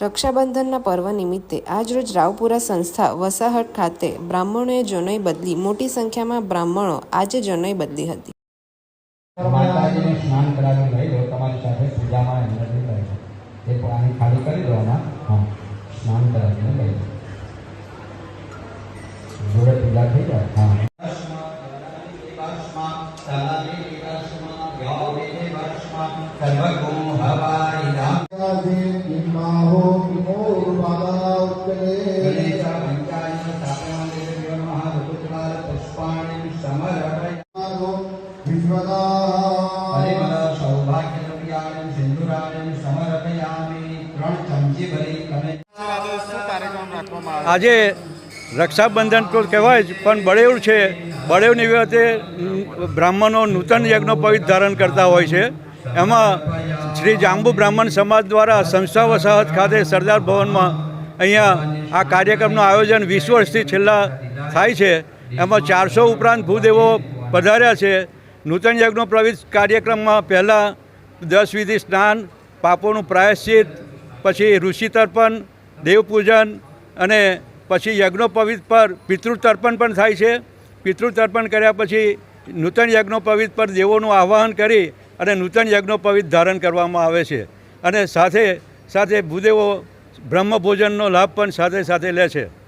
રક્ષાબંધનના પર્વ નિમિત્તે આજરોજ રાવપુરા સંસ્થા વસાહટ ખાતે બ્રાહ્મણોએ જનોઈ બદલી મોટી સંખ્યામાં બ્રાહ્મણો આજે જનોઈ બદલી હતી. માતાજીને સ્નાન કરાવી લઈ લો તમારી સાથે પૂજામાં એમને લઈ લો એ પાણી ખાલી કરી દો આમાં. હા સ્નાન કરાવીને લઈ લો જોડે પૂજા થઈ જાય. હા. ઇમાહો આજે રક્ષાબંધન તો કહેવાય જ, પણ બળેવ છે. બળેવ નિમિત્તે બ્રાહ્મણો નૂતન યજ્ઞોપવિત ધારણ કરતા હોય છે. એમાં શ્રી જાંબુ બ્રાહ્મણ સમાજ દ્વારા સંસ્થા વસાહત ખાતે સરદાર ભવનમાં અહીંયા આ કાર્યક્રમનું આયોજન વીસ વર્ષથી છેલ્લા થાય છે. એમાં ચારસો ઉપરાંત ભૂદેવો પધાર્યા છે. નૂતન યજ્ઞોપવિત કાર્યક્રમમાં પહેલાં દસ વિધિ સ્નાન, પાપોનું પ્રાયશ્ચિત, પછી ઋષિ તર્પણ, દેવપૂજન અને પછી યજ્ઞોપવિત પર પિતૃતર્પણ પણ થાય છે. પિતૃતર્પણ કર્યા પછી નૂતન યજ્ઞોપવિત પર દેવોનું આવાહન કરી અને નૂતન યજ્ઞોપવિત ધારણ કરવામાં આવે છે. અને સાથે સાથે ભૂદેવો બ્રહ્મ ભોજનનો લાભ પણ સાથે સાથે લે છે.